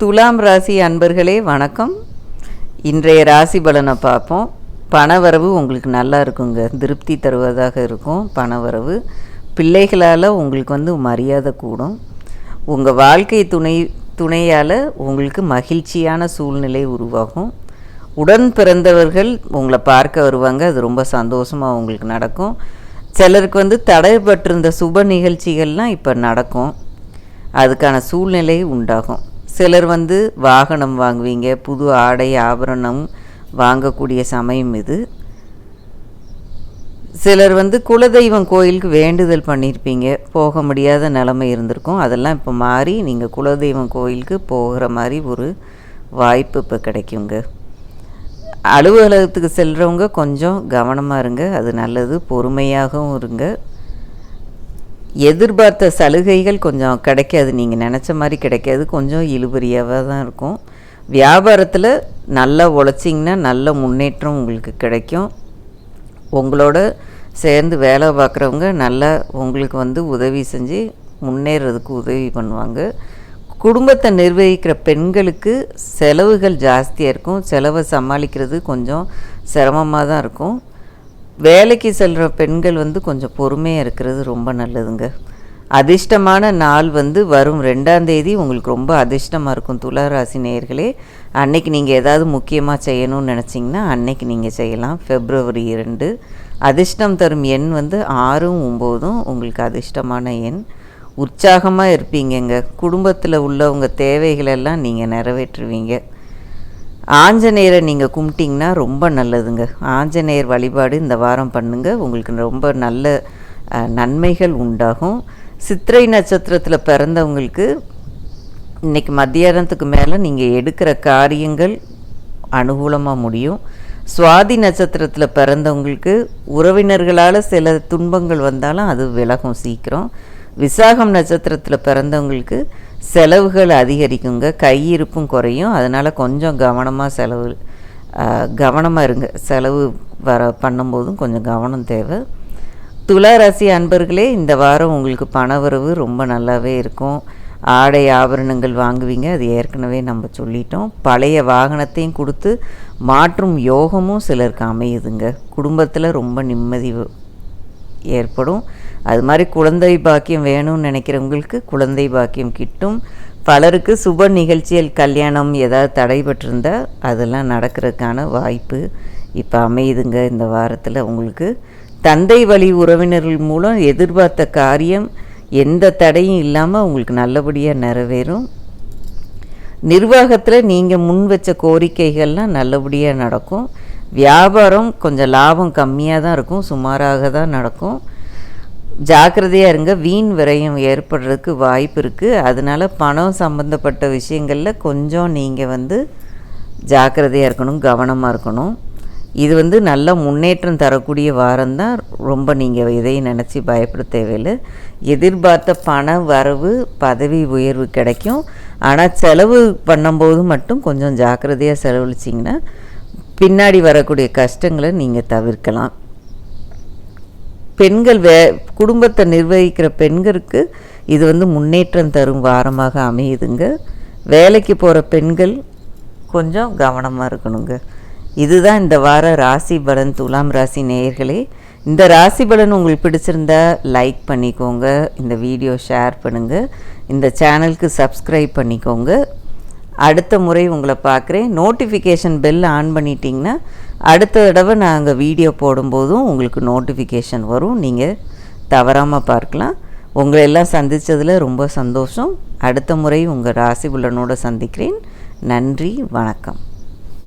துலாம் ராசி அன்பர்களே வணக்கம். இன்றைய ராசி பலனை பார்ப்போம். பணவரவு உங்களுக்கு நல்லா இருக்குங்க. திருப்தி தருவதாக இருக்கும். பணவரவு பிள்ளைகளால் உங்களுக்கு வந்து மரியாதை கூடும். உங்கள் வாழ்க்கை துணை துணையால் உங்களுக்கு மகிழ்ச்சியான சூழ்நிலை உருவாகும். உடன் பிறந்தவர்கள் உங்களை பார்க்க வருவாங்க. அது ரொம்ப சந்தோஷமாக உங்களுக்கு நடக்கும். சிலருக்கு வந்து தடைப்பட்டிருந்த சுப நிகழ்ச்சிகள்லாம் இப்போ நடக்கும். அதுக்கான சூழ்நிலை உண்டாகும். சிலர் வந்து வாகனம் வாங்குவீங்க புது ஆடை ஆபரணம் வாங்கக்கூடிய சமயம் இது. சிலர் வந்து குலதெய்வம் கோயிலுக்கு வேண்டுதல் பண்ணியிருப்பீங்க போக முடியாத நிலைமை இருந்திருக்கும். அதெல்லாம் இப்போ மாறி நீங்கள் குலதெய்வம் கோயிலுக்கு போகிற மாதிரி ஒரு வாய்ப்பு இப்போ கிடைக்குங்க. அலுவலகத்துக்கு செல்கிறவங்க கொஞ்சம் கவனமாக இருங்க அது நல்லது பொறுமையாகவும் இருங்க. எதிர்பார்த்த சலுகைகள் கொஞ்சம் கிடைக்காது. நீங்கள் நினச்ச மாதிரி கிடைக்காது. கொஞ்சம் இழுபறியாகவே தான் இருக்கும். வியாபாரத்தில் நல்லா உழைச்சிங்கன்னா நல்ல முன்னேற்றம் உங்களுக்கு கிடைக்கும். உங்களோட சேர்ந்து வேலை பார்க்குறவங்க நல்லா உங்களுக்கு வந்து உதவி செஞ்சு முன்னேறதுக்கு உதவி பண்ணுவாங்க. குடும்பத்தை நிர்வகிக்கிற பெண்களுக்கு செலவுகள் ஜாஸ்தியாக இருக்கும். செலவை சமாளிக்கிறது கொஞ்சம் சிரமமாக தான் இருக்கும். வேலைக்கு செல்கிற பெண்கள் வந்து கொஞ்சம் பொறுமையாக இருக்கிறது ரொம்ப நல்லதுங்க. அதிர்ஷ்டமான நாள் வந்து வரும் ரெண்டாம் தேதி. உங்களுக்கு ரொம்ப அதிர்ஷ்டமாக இருக்கும் துலா நேயர்களே. அன்னைக்கு நீங்கள் ஏதாவது முக்கியமாக செய்யணும்னு நினச்சிங்கன்னா அன்னைக்கு நீங்கள் செய்யலாம். ஃபெப்ரவரி இரண்டு. அதிர்ஷ்டம் தரும் எண் வந்து ஆறும் ஒம்போதும் உங்களுக்கு அதிர்ஷ்டமான எண். உற்சாகமாக இருப்பீங்கங்க. குடும்பத்தில் உள்ளவங்க தேவைகளெல்லாம் நீங்கள் நிறைவேற்றுவீங்க. ஆஞ்சநேயரை நீங்கள் கும்பிட்டிங்கன்னா ரொம்ப நல்லதுங்க. ஆஞ்சநேயர் வழிபாடு இந்த வாரம் பண்ணுங்க. உங்களுக்கு ரொம்ப நல்ல நன்மைகள் உண்டாகும். சித்திரை நட்சத்திரத்தில் பிறந்தவங்களுக்கு இன்றைக்கி மத்தியானத்துக்கு மேலே நீங்கள் எடுக்கிற காரியங்கள் அனுகூலமாக முடியும். சுவாதி நட்சத்திரத்தில் பிறந்தவங்களுக்கு உறவினர்களால் சில துன்பங்கள் வந்தாலும் அது விலகும் சீக்கிரம். விசாகம் நட்சத்திரத்தில் பிறந்தவங்களுக்கு செலவுகள் அதிகரிக்குங்க. கையிருப்பும் குறையும். அதனால் கொஞ்சம் கவனமாக செலவு கவனமாக இருங்க. செலவு வர பண்ணும்போதும் கொஞ்சம் கவனம் தேவை. துலா அன்பர்களே இந்த வாரம் உங்களுக்கு பணவரவு ரொம்ப நல்லாவே இருக்கும். ஆடை ஆபரணங்கள் வாங்குவீங்க. அது ஏற்கனவே நம்ம சொல்லிட்டோம். பழைய வாகனத்தையும் கொடுத்து மாற்றும் யோகமும் சிலருக்கு அமையுதுங்க. குடும்பத்தில் ரொம்ப நிம்மதி ஏற்படும். அது மாதிரி குழந்தை பாக்கியம் வேணும்னு நினைக்கிறவங்களுக்கு குழந்தை பாக்கியம் கிட்டும். பலருக்கு சுப நிகழ்ச்சிகள் கல்யாணம் ஏதாவது தடைபட்டிருந்தால் அதெல்லாம் நடக்கிறதுக்கான வாய்ப்பு இப்போ அமையுதுங்க இந்த வாரத்தில் உங்களுக்கு. தந்தை வழி உறவினர்கள் மூலம் எதிர்பார்த்த காரியம் எந்த தடையும் இல்லாமல் உங்களுக்கு நல்லபடியாக நிறைவேறும். நிர்வாகத்தில் நீங்கள் முன் வச்ச கோரிக்கைகள்லாம் நல்லபடியாக நடக்கும். வியாபாரம் கொஞ்சம் லாபம் கம்மியாக தான் இருக்கும் சுமாராக தான் நடக்கும். ஜாக்கிரதையாக இருங்க. வீண் விரயம் ஏற்படுறதுக்கு வாய்ப்பு இருக்குது அதனால் பணம் சம்மந்தப்பட்ட விஷயங்களில் கொஞ்சம் நீங்கள் வந்து ஜாக்கிரதையாக இருக்கணும் கவனமாக இருக்கணும். இது வந்து நல்ல முன்னேற்றம் தரக்கூடிய வாரம் தான் ரொம்ப நீங்கள் எதையும் நினச்சி பயப்பட தேவையில்லை. எதிர்பார்த்த பண வரவு பதவி உயர்வு கிடைக்கும். ஆனால் செலவு பண்ணும்போது மட்டும் கொஞ்சம் ஜாக்கிரதையாக செலவழிச்சிங்கன்னா பின்னாடி வரக்கூடிய கஷ்டங்களை நீங்கள் தவிர்க்கலாம். பெண்கள் வே குடும்பத்தை நிர்வகிக்கிற பெண்களுக்கு இது வந்து முன்னேற்றம் தரும் வாரமாக அமையுதுங்க. வேலைக்கு போகிற பெண்கள் கொஞ்சம் கவனமாக இருக்கணுங்க. இதுதான் இந்த வார ராசி பலன் துலாம் ராசி நேயர்களே. இந்த ராசி பலன் உங்களுக்கு பிடிச்சிருந்தா லைக் பண்ணிக்கோங்க. இந்த வீடியோ ஷேர் பண்ணுங்கள் இந்த சேனலுக்கு சப்ஸ்கிரைப் பண்ணிக்கோங்க. அடுத்த முறை உங்களை பார்க்குறேன். நோட்டிஃபிகேஷன் பெல் ஆன் பண்ணிட்டீங்கன்னா அடுத்த தடவை நாங்கள் வீடியோ போடும்போதும் உங்களுக்கு நோட்டிஃபிகேஷன் வரும். நீங்கள் தவறாமல் பார்க்கலாம். உங்களை எல்லாம் சந்தித்ததில் ரொம்ப சந்தோஷம். அடுத்த முறை உங்கள் ராசி புலனோட சந்திக்கிறேன். நன்றி வணக்கம்.